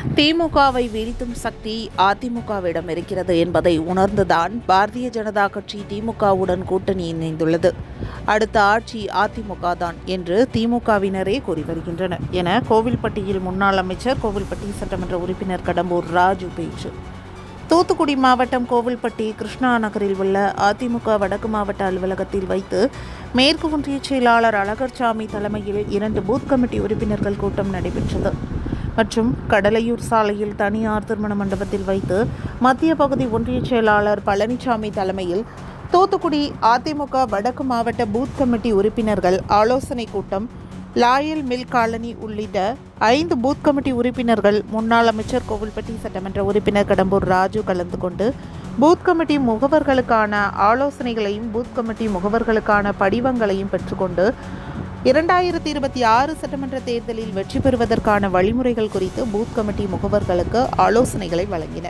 திமுகவை வீழ்த்தும் சக்தி அதிமுகவிடம் இருக்கிறது என்பதை உணர்ந்துதான் பாரதிய ஜனதா கட்சி திமுகவுடன் கூட்டணி இணைந்துள்ளது. அடுத்த ஆட்சி அதிமுக தான் என்று திமுகவினரே கூறி வருகின்றனர் என கோவில்பட்டியில் முன்னாள் அமைச்சர் கோவில்பட்டி சட்டமன்ற உறுப்பினர் கடம்பூர் ராஜு பேச்சு. தூத்துக்குடி மாவட்டம் கோவில்பட்டி கிருஷ்ணா நகரில் உள்ள அதிமுக வடக்கு மாவட்ட அலுவலகத்தில் வைத்து மேற்கு ஒன்றிய செயலாளர் அழகர்சாமி தலைமையில் இரண்டு பூத் கமிட்டி உறுப்பினர்கள் கூட்டம் நடைபெற்றது. மற்றும் கடலையூர் சாலையில் தனியார் திருமண மண்டபத்தில் வைத்து மத்திய பகுதி ஒன்றிய செயலாளர் பழனிசாமி தலைமையில் தூத்துக்குடி அதிமுக வடக்கு மாவட்ட பூத் கமிட்டி உறுப்பினர்கள் ஆலோசனை கூட்டம் லாயல் மில் காலனி உள்ளிட்ட ஐந்து பூத் கமிட்டி உறுப்பினர்கள் முன்னாள் அமைச்சர் கோவில்பட்டி சட்டமன்ற உறுப்பினர் கடம்பூர் ராஜு கலந்து கொண்டு பூத் கமிட்டி முகவர்களுக்கான ஆலோசனைகளையும் பூத் கமிட்டி முகவர்களுக்கான படிவங்களையும் பெற்றுக்கொண்டு இரண்டாயிரத்தி இருபத்தி ஆறு சட்டமன்ற தேர்தலில் வெற்றி பெறுவதற்கான வழிமுறைகள் குறித்து பூத் கமிட்டி முகவர்களுக்கு ஆலோசனைகளை வழங்கின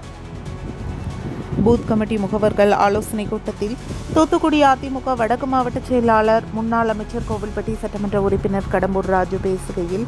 பூத் கமிட்டி முகவர்கள் ஆலோசனை கூட்டத்தில் தூத்துக்குடி அதிமுக வடக்கு மாவட்ட செயலாளர் முன்னாள் அமைச்சர் கோவில்பட்டி சட்டமன்ற உறுப்பினர் கடம்பூர் ராஜு பேசுகையில்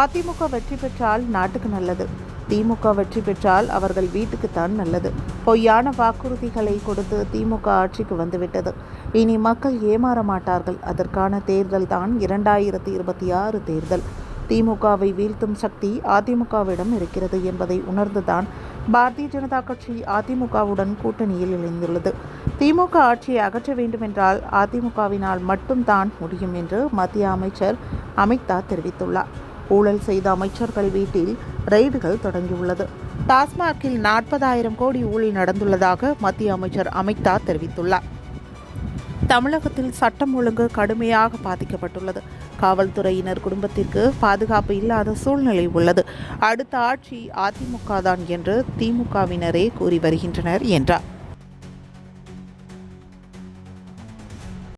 அதிமுக வெற்றி பெற்றால் நாட்டுக்கு நல்லது. திமுக வெற்றி பெற்றால் அவர்கள் வீட்டுக்குத்தான் நல்லது. பொய்யான வாக்குறுதிகளை கொடுத்து திமுக ஆட்சிக்கு வந்துவிட்டது. இனி மக்கள் ஏமாற மாட்டார்கள். அதற்கான தேர்தல் தான் இரண்டாயிரத்தி இருபத்தி ஆறு தேர்தல். திமுகவை வீழ்த்தும் சக்தி அதிமுகவிடம் இருக்கிறது என்பதை உணர்ந்துதான் பாரதிய ஜனதா கட்சி அதிமுகவுடன் கூட்டணியில் இணைந்துள்ளது. திமுக ஆட்சியை அகற்ற வேண்டுமென்றால் அதிமுகவினால் மட்டும்தான் முடியும் என்று மத்திய அமைச்சர் அமித்ஷா தெரிவித்துள்ளார். ஊழல் செய்த அமைச்சர்கள் வீட்டில் ரெய்டுகள் தொடங்கியுள்ளது. டாஸ்மாகில் நாற்பதாயிரம் கோடி ஊழல் நடந்துள்ளதாக மத்திய அமைச்சர் அமித்ஷா தெரிவித்துள்ளார். தமிழகத்தில் சட்டம் ஒழுங்கு கடுமையாக பாதிக்கப்பட்டுள்ளது. காவல்துறையினர் குடும்பத்திற்கு பாதுகாப்பு இல்லாத சூழ்நிலை உள்ளது. அடுத்த ஆட்சி அதிமுக தான் என்று திமுகவினரே கூறி வருகின்றனர் என்றார்.